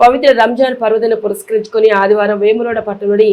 పవిత్ర రంజాన్ పర్వదిన పురస్కరించుకుని ఆదివారం వేములోడ పట్టణంలోని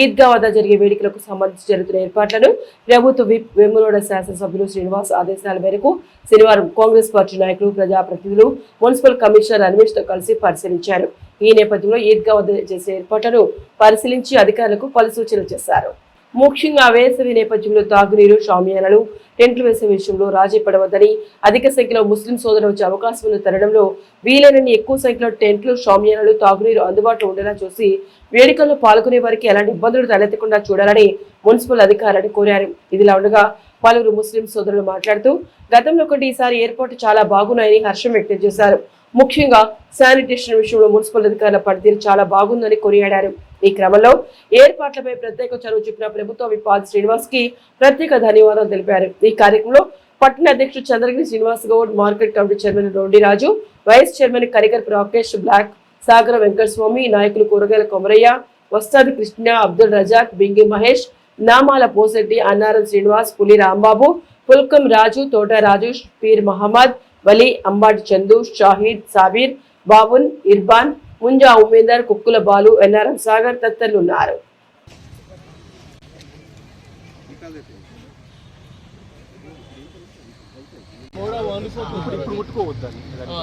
ఈద్గా వద్ద జరిగే వేడుకలకు సంబంధించి జరుగుతున్న ఏర్పాట్లను ప్రభుత్వ విప్ వేములోడ శాసనసభ్యులు శ్రీనివాస్ ఆదేశాల మేరకు శనివారం కాంగ్రెస్ పార్టీ నాయకులు ప్రజాప్రతినిధులు మున్సిపల్ కమిషనర్ అన్వేష్తో కలిసి పరిశీలించారు. ఈ నేపథ్యంలో ఈద్గా వద్ద చేసే ఏర్పాట్లను పరిశీలించి అధికారులకు పలు సూచనలు చేశారు. ముఖ్యంగా వేసవి నేపథ్యంలో తాగునీరు షామియానలు టెంట్లు వేసే విషయంలో రాజీ పడవద్దని అధిక సంఖ్యలో ముస్లిం సోదరులు వచ్చే అవకాశం ఉన్న తరుణంలో వీలైనన్ని ఎక్కువ సంఖ్యలో టెంట్లు షామియానాలు తాగునీరు అందుబాటులో ఉండేలా చూసి వేడుకల్లో పాల్గొనే వారికి ఎలాంటి ఇబ్బందులు తలెత్తకుండా చూడాలని మున్సిపల్ అధికారులను కోరారు. ఇదిలా ఉండగా పలువురు ముస్లిం సోదరులు మాట్లాడుతూ గతంలో ఒకటి ఈసారి ఏర్పాటు చాలా బాగున్నాయని హర్షం వ్యక్తం చేశారు. ముఖ్యంగా శానిటేషన్ విషయంలో మున్సిపల్ అధికారుల పనితీరు చాలా బాగుందని కొనియాడారు. ఈ క్రమంలో ఏర్పాట్లపై ప్రత్యేక చొరవ చూపిన ప్రభుత్వ విపాది శ్రీనివాస్కి ప్రత్యేక ధన్యవాదాలు తెలిపారు. ఈ కార్యక్రమంలో పట్టణ అధ్యక్షుడు Chandragiri Srinivas Goud market committee chairman Rondi Raju vice chairman Karigar Rakesh black Sagara Venkataswamy నాయకులు కూరగాయల కొమరయ్య వస్తాది కృష్ణ అబ్దుల్ రజాక్ బింగి మహేష్ నామాల పోసెడ్డి అన్నారం శ్రీనివాస్ పులి రాంబాబు పుల్కం రాజు తోట రాజు పీర్ మహమ్మద్ వలి అంబాటి చందు షాహీద్ సాబీర్ బాబున్ ఇర్బాన్ ముంజా ఉమేందర్ కుక్కుల బాలు ఎన్ఆర్ఎం సాగర్ తదితరులు ఉన్నారు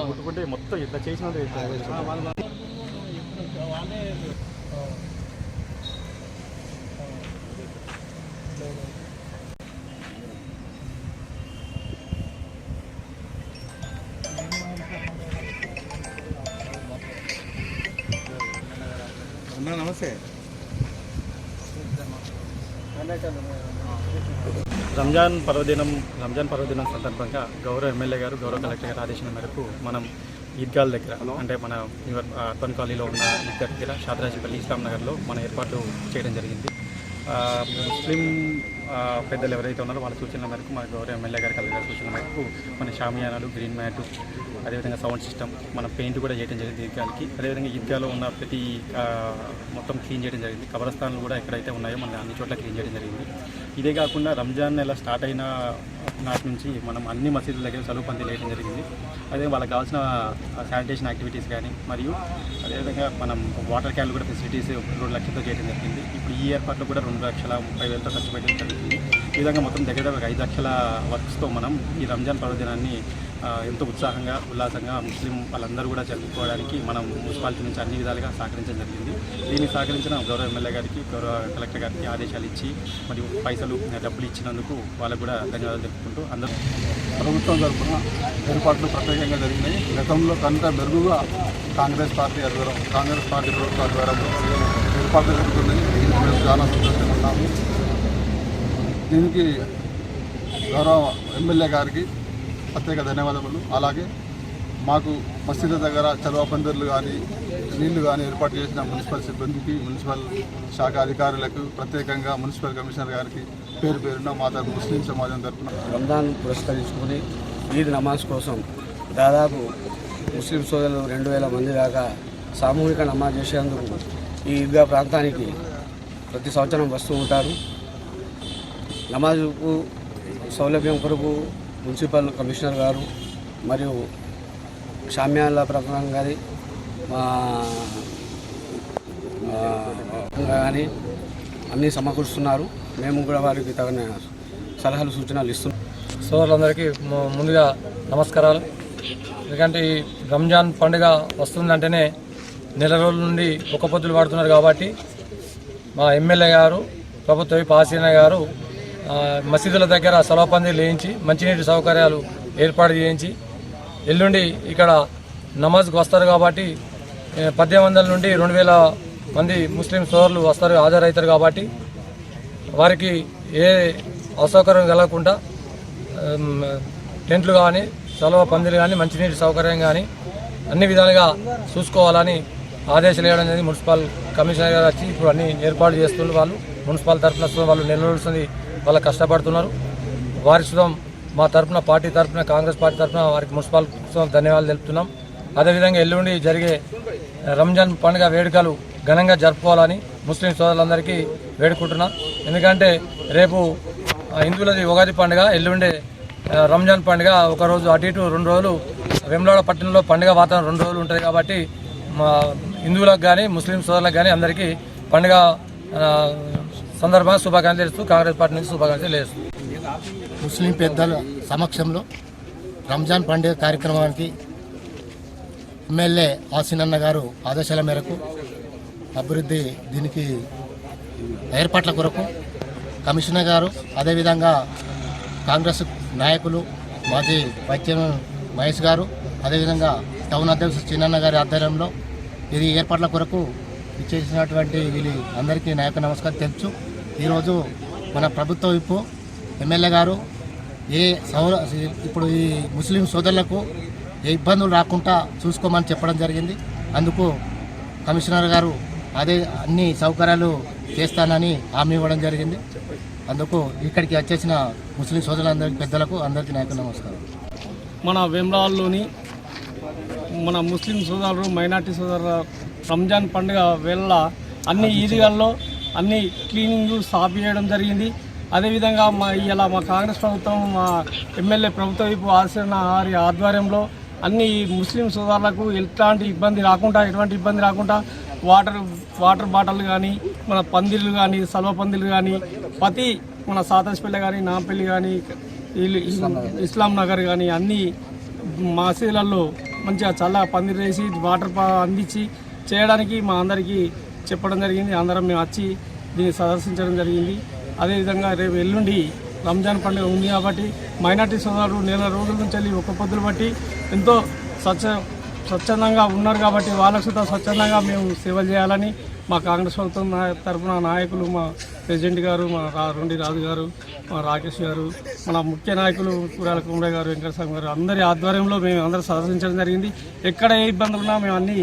ముట్టుకుంటే మొత్తం ఇట్లా నమస్తే. రంజాన్ పర్వదినం రంజాన్ పర్వదినం సందర్భంగా గౌరవ ఎమ్మెల్యే గారు గౌరవ కలెక్టర్ గారి ఆదేశం మేరకు మనం ఈద్గాల్ దగ్గర అంటే మన న్యూయర్ అర్బన్ కాలనీలో ఉన్న ఈద్గా దగ్గర షాదరాజపల్లి ఇస్లాం నగర్లో మన ఏర్పాటు చేయడం జరిగింది. ఆ, ముస్లిం పెద్దలు ఎవరైతే ఉన్నారో వాళ్ళ సూచనల మేరకు మన గౌరవ ఎమ్మెల్యే గారి కలెక్టర్ సూచనల మేరకు మన షామియానాలు గ్రీన్ మ్యాట్ అదేవిధంగా సౌండ్ సిస్టమ్ మన పెయింట్ కూడా చేయడం జరిగింది ఈద్గాలకి అదేవిధంగా ఈద్గాలో ఉన్న ప్రతి మొత్తం క్లీన్ చేయడం జరిగింది. కబరస్థాన్లు కూడా ఎక్కడైతే ఉన్నాయో మన అన్ని చోట్ల క్లీన్ చేయడం జరిగింది. ఇదే కాకుండా రంజాన్ నెల స్టార్ట్ అయిన నాటి నుంచి మనం అన్ని మసీదుల దగ్గర చదువు పంది వేయడం జరిగింది. అదే వాళ్ళకి కావాల్సిన శానిటేషన్ యాక్టివిటీస్ కానీ మరియు అదేవిధంగా మనం వాటర్ క్యాన్లు కూడా ఫెసిలిటీస్ రెండు లక్షలతో చేయడం జరిగింది. ఇప్పుడు ఈ ఏర్పాట్లు కూడా రెండు లక్షల ముప్పై వేలతో ఖర్చు పెట్టడం జరుగుతుంది. ఈ విధంగా మొత్తం దగ్గర దగ్గర ఒక ఐదు లక్షల వర్క్స్తో మనం ఈ రంజాన్ పర్వదినాన్ని ఎంతో ఉత్సాహంగా ఉల్లాసంగా ముస్లిం వాళ్ళందరూ కూడా జరుపుకోవడానికి మనం మున్సిపాలిటీ నుంచి అన్ని విధాలుగా సహకరించడం జరిగింది. దీన్ని సహకరించిన గౌరవ ఎమ్మెల్యే గారికి గౌరవ కలెక్టర్ గారికి ఆదేశాలు ఇచ్చి మరియు పైసలు డబ్బులు ఇచ్చినందుకు వాళ్ళకు కూడా ధన్యవాదాలు తెలుపుకుంటూ అందరూ ప్రభుత్వం తరఫున ఏర్పాట్లు ప్రత్యేకంగా జరిగినాయి. గతంలో కంటే మెరుగుగా కాంగ్రెస్ పార్టీ ఆధ్వర్యం కాంగ్రెస్ పార్టీ ప్రభుత్వ ఆధ్వర్యంలో ఏర్పాట్లు జరుగుతున్నాయి. దీనికి మేము చాలా సంతోషంగా ఉన్నాము. దీనికి గౌరవ ఎమ్మెల్యే గారికి ప్రత్యేక ధన్యవాదములు. అలాగే మాకు మసీదు దగ్గర చలవ పందిర్లు కానీ నీళ్ళు కానీ ఏర్పాటు చేసిన మున్సిపల్ సిబ్బందికి మున్సిపల్ శాఖ అధికారులకు ప్రత్యేకంగా మున్సిపల్ కమిషనర్ గారికి పేరు పేరున మా తరపు ముస్లిం సమాజం తరఫున రంజాన్ పురస్కరించుకొని ఈద్ నమాజ్ కోసం దాదాపు ముస్లిం సోదరులు రెండు వేల మంది దాకా సామూహిక నమాజ్ చేసేందుకు ఈ ఈద్గా ప్రాంతానికి ప్రతి సంవత్సరం వస్తూ ఉంటారు. నమాజుకు సౌలభ్యం కొరకు మున్సిపల్ కమిషనర్ గారు మరియు షామ్యాల ప్రధానం గారి కానీ అన్నీ సమకూరుస్తున్నారు. మేము కూడా వారికి తగిన సలహాలు సూచనలు ఇస్తున్నాం. సోదరులందరికీ ముందుగా నమస్కారాలు. ఎందుకంటే ఈ రంజాన్ పండుగ వస్తుందంటేనే నెల రోజుల నుండి ఒక పొద్దులు పడుతున్నారు కాబట్టి మా ఎమ్మెల్యే గారు ప్రభుత్వ పాసీన గారు మసీదుల దగ్గర సలవపందిలు వేయించి మంచినీటి సౌకర్యాలు ఏర్పాటు చేయించి ఎల్లుండి ఇక్కడ నమాజ్కి వస్తారు కాబట్టి పద్దెనిమిది వందల నుండి రెండు వేల మంది ముస్లిం సోదరులు వస్తారు హాజరవుతారు కాబట్టి వారికి ఏ అసౌకర్యం కలగకుండా టెంట్లు కానీ సెలవు పందిలు కానీ మంచినీటి సౌకర్యం కానీ అన్ని విధాలుగా చూసుకోవాలని ఆదేశాలు ఇవ్వడం జరిగింది. మున్సిపల్ కమిషనర్ గారు వచ్చి ఇప్పుడు అన్ని ఏర్పాటు చేస్తున్నారు వాళ్ళు. మున్సిపల్ తరఫున వాళ్ళు నెలవలసింది వాళ్ళు కష్టపడుతున్నారు. వారి సుతం మా తరఫున పార్టీ తరఫున కాంగ్రెస్ పార్టీ తరఫున వారికి మున్సిపల్ ధన్యవాదాలు తెలుపుతున్నాం. అదేవిధంగా ఎల్లుండి జరిగే రంజాన్ పండుగ వేడుకలు ఘనంగా జరుపుకోవాలని ముస్లిం సోదరులందరికీ వేడుకుంటున్నాం. ఎందుకంటే రేపు హిందువులది ఉగాది పండుగ ఎల్లుండే రంజాన్ పండుగ. ఒకరోజు అటు ఇటు రెండు రోజులు వెమ్లాడ పట్టణంలో పండుగ వాతావరణం రెండు రోజులు ఉంటుంది కాబట్టి మా హిందువులకు కానీ ముస్లిం సోదరులకు కానీ అందరికీ పండుగ సందర్భంగా శుభాకాంక్షలు తెలుస్తూ కాంగ్రెస్ పార్టీ నుంచి శుభాకాంక్షలు తెలుస్తూ. ముస్లిం పెద్దల సమక్షంలో రంజాన్ పండుగ కార్యక్రమానికి ఎమ్మెల్యే ఆసినన్న గారు ఆదేశాల మేరకు అభివృద్ధి దీనికి ఏర్పాట్ల కొరకు కమిషనర్ గారు అదేవిధంగా కాంగ్రెస్ నాయకులు మాజీ వైస్ చైర్మన్ మహేష్ గారు అదేవిధంగా టౌన్ అధ్యక్షుడు చిన్నన్న గారి ఆధ్వర్యంలో ఇది ఏర్పాట్ల కొరకు ఇచ్చేసినటువంటి వీళ్ళు అందరికీ నాయక నమస్కారం తెలుసు ఈరోజు మన ప్రభుత్వ విప్పు ఎమ్మెల్యే గారు ఏ సౌర ఇప్పుడు ఈ ముస్లిం సోదరులకు ఏ ఇబ్బందులు రాకుండా చూసుకోమని చెప్పడం జరిగింది. అందుకు కమిషనర్ గారు అదే అన్ని సౌకర్యాలు చేస్తానని హామీ ఇవ్వడం జరిగింది. అందుకు ఇక్కడికి వచ్చేసిన ముస్లిం సోదరులందరికీ పెద్దలకు అందరికీ నాయకు నమస్కారం. మన వేమరాల్లోని మన ముస్లిం సోదరులు మైనార్టీ సోదరుల రంజాన్ పండుగ వేళ అన్ని ఈదిగాల్లో అన్ని క్లీనింగ్ స్టాప్ చేయడం జరిగింది. అదేవిధంగా మా ఇలా మా కాంగ్రెస్ ప్రభుత్వం మా ఎమ్మెల్యే ప్రభుత్వ వైపు ఆశ్రణ వారి ఆధ్వర్యంలో అన్ని ముస్లిం సోదరులకు ఎలాంటి ఇబ్బంది రాకుండా ఎటువంటి ఇబ్బంది రాకుండా వాటర్ వాటర్ బాటిల్ కానీ మన పందిళ్ళు కానీ సల్వ పందిళ్ళు కానీ ప్రతి మన సాతాసిపల్లి కానీ నాంపల్లి కానీ ఇస్లాం నగర్. కానీ అన్ని మసీదులలో మంచిగా చల్ల పందిరు వేసి వాటర్ అందించి చేయడానికి మా అందరికీ చెప్పడం జరిగింది. అందరం మేము వచ్చి దీన్ని సందర్శించడం జరిగింది. అదేవిధంగా రేపు ఎల్లుండి రంజాన్ పండుగ ఉంది కాబట్టి మైనార్టీ సోదరులు నెల రోజుల నుంచి వెళ్ళి ఒక్క పొద్దులు బట్టి ఎంతో స్వచ్ఛ స్వచ్ఛందంగా ఉన్నారు కాబట్టి వాళ్ళకు సుతా స్వచ్ఛందంగా మేము సేవలు చేయాలని మా కాంగ్రెస్ ప్రభుత్వం తరఫున తరపున నాయకులు మా ప్రెసిడెంట్ గారు మా రా రాజు గారు మా రాకేష్ గారు మన ముఖ్య నాయకులు కూరాల కుమరే గారు వెంకటస్వామి గారు అందరి ఆధ్వర్యంలో మేము అందరూ సందర్శించడం జరిగింది. ఎక్కడ ఏ ఇబ్బందులున్నా మేము అన్నీ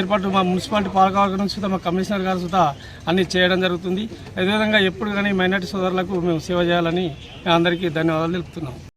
ఏర్పాటు మా మున్సిపాలిటీ పాలకవర్గం నుంచి సుతా మా కమిషనర్ గారు సుతా అన్ని చేయడం జరుగుతుంది. అదేవిధంగా ఎప్పుడు కానీ మైనార్టీ సోదరులకు మేము సేవ చేయాలని మేము అందరికీ ధన్యవాదాలు తెలుపుతున్నాం.